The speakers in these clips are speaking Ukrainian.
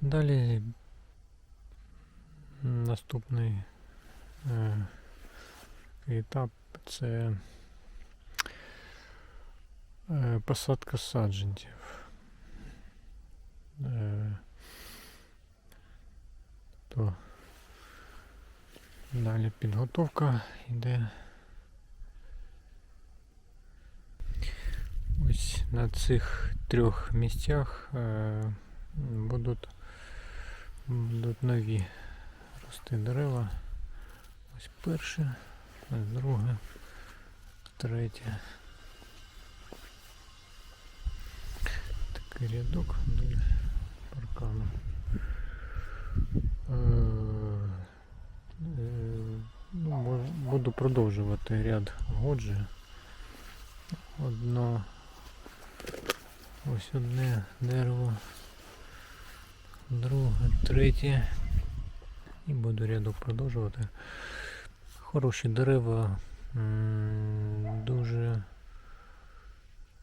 Далі наступний е, етап це е, посадка саджанців. Е, то далі підготовка йде. Ось на цих трьох місцях е, будуть, будуть нові рости дерева. Ось перше, ось друге, третє. Такий рядок вдоль паркану. Е, е, ну, буду продовжувати ряд годжі. Одно ось одне дерево, друге, третє. І буду рядок продовжувати. Хороші дерева, дуже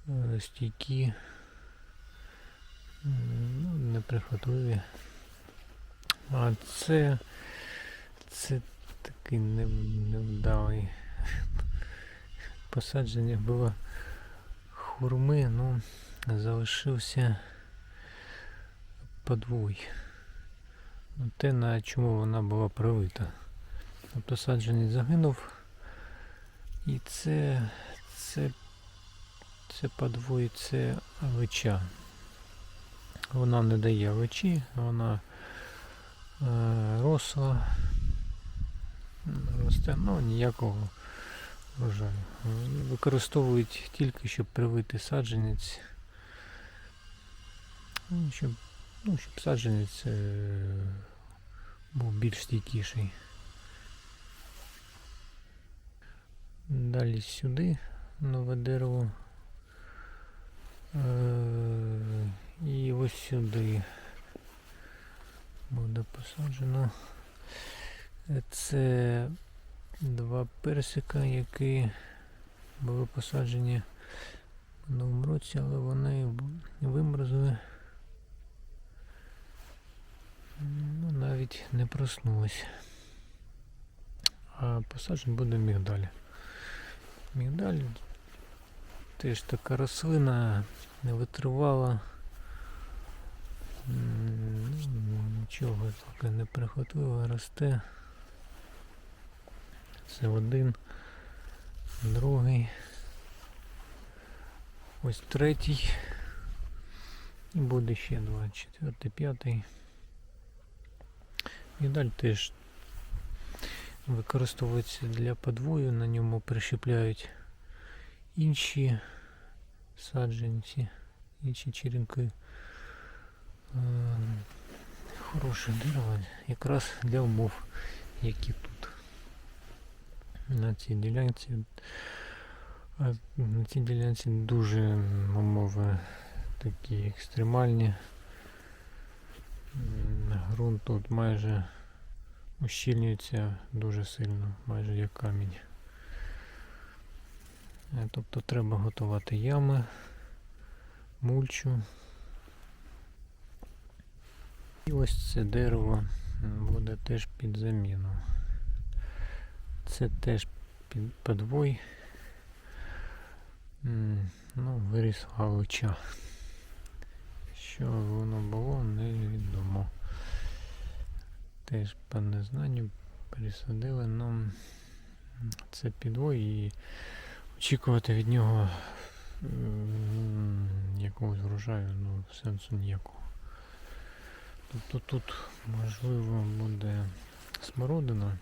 е, стійкі, ну, неприхотливі. А це, це такий невдалий посадження було хурми, ну, залишився подвой. Ну, Те, на чому вона була привита. Тобто саджанець загинув. І це, це, це подвой, це лича. Вона не дає личі, вона е, росла, росте, ну ніякого врожаю. Використовують тільки, щоб привити саджанець. Ну, щоб, ну, щоб саджанець е, був більш стійкіший. Далі сюди нове дерево. Е, і ось сюди буде посаджено. Це два персика, які були посаджені в минулому році, але вони вимерзли. Ну, навіть не проснулись. А посаджен буде мігдаль. Мігдаль теж така рослина, не витривала. Ну, Нічого таке неприхотливе росте. Це один, другий. Ось третій. І буде ще два. Четвертий, п'ятий. Мігдаль теж використовується для подвою, на ньому прищепляють інші саджанці, інші черенки. Е, Хороше дерево, якраз для умов, які тут. На цій ділянці. А На цій ділянці дуже умови такі екстремальні. Грунт тут майже ущільнюється дуже сильно, майже як камінь. Е, Тобто треба готувати ями, мульчу. І ось це дерево буде теж під заміну. Це теж під подвой. Ну, виріс галича. Що Теж по незнанню пересадили, ну це підвой і очікувати від нього якогось врожаю, ну сенсу ніякого. Тобто тут можливо буде смородина.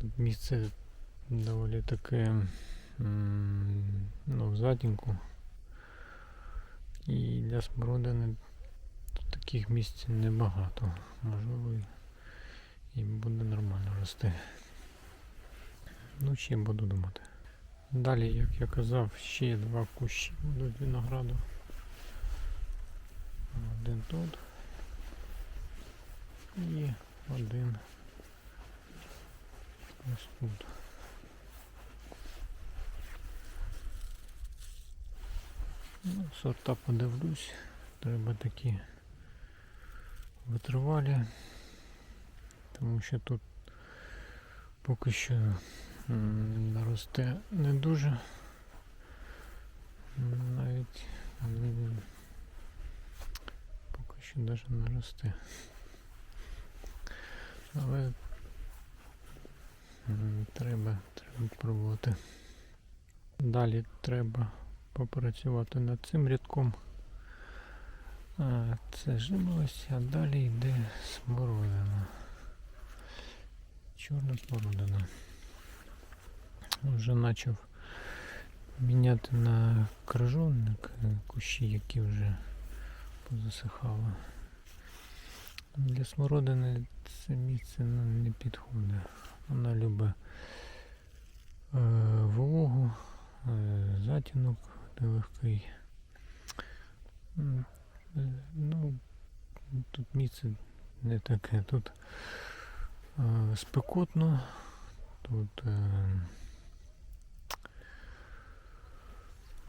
Тут місце доволі таке ну, в затінку. І для смородини таких місць небагато. Можливо, і- буде нормально рости. Ну, ще буду думати. Далі, як я казав, ще два кущі будуть винограду. Один тут. І один ось тут. Ну, сорта подивлюсь. треба такі витривалі, тому що тут поки що м, росте не дуже. Навіть поки що навіть не. Але треба, треба пробувати. Далі треба попрацювати над цим рядком. А, це жимолость, а далі йде смородина. Чорна смородина. Вже почав міняти на крижовник е, кущі, які вже позасихали. Для смородини це місце ну, не підходить. Вона любить е, вологу, е, затінок нелегкий. Тут місце не таке. Тут е, спекотно, тут е,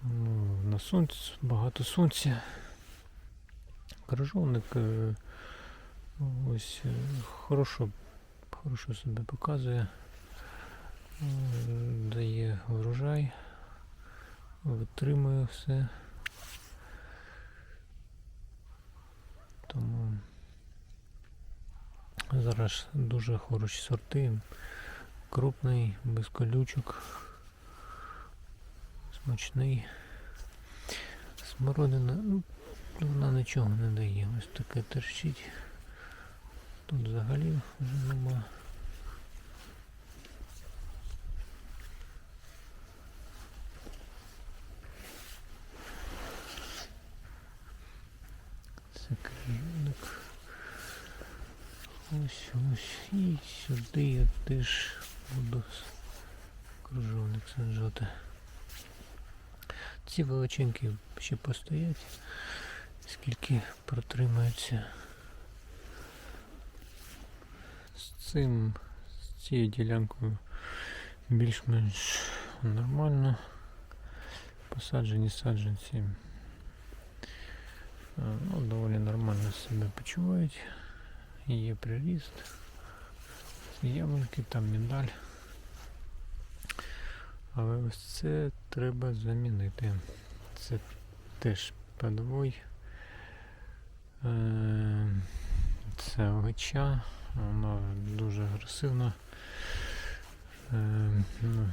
ну, на сонці, багато сонця. Крижовник е, ось е, хорошо, хорошо себе показує, е, дає врожай, витримує все. Зараз дуже хороші сорти. Крупний, без колючок, смачний. Смородина, ну, вона нічого не дає. Ось таке терщить. Тут взагалі вже нема. Це крижовник. Ось ось. І сюди я теж буду кружовник саджати. Ці величинки ще постоять, скільки протримаються. З цим, з цією ділянкою більш-менш нормально. Посаджені саджанці ну, доволі нормально себе почувають. Є приріст. Ці Яблуньки, там міндаль. Але ось це треба замінити. Це теж подвой. Е, Це лича. Вона дуже агресивна. Е, ну,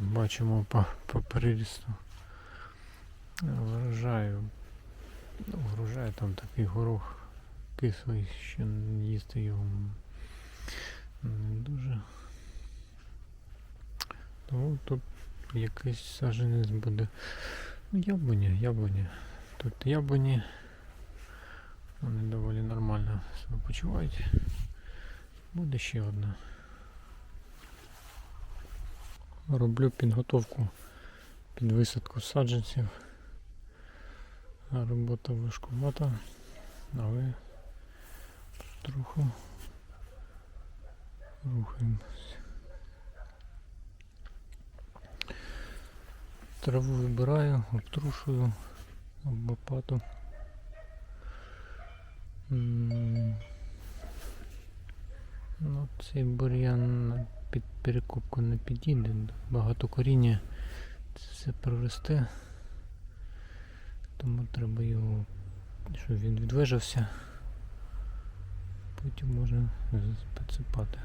Бачимо по, по прирісту. Врожаю. Ну, врожай там такий горох кислий, що їсти його не дуже. Тому тут якийсь саженець буде. Ну, яблуня, яблуня. Тут яблуні. Вони доволі нормально себе почувають. Буде ще одна. Роблю підготовку під висадку саджанців. Робота важкувата, але трохи рухаємось. Траву вибираю, обтрушую об. Ну, цей бур'ян під перекопку не підійде, багато коріння, це все проросте. Тому треба його, щоб він відвижився. Потім можна підсипати.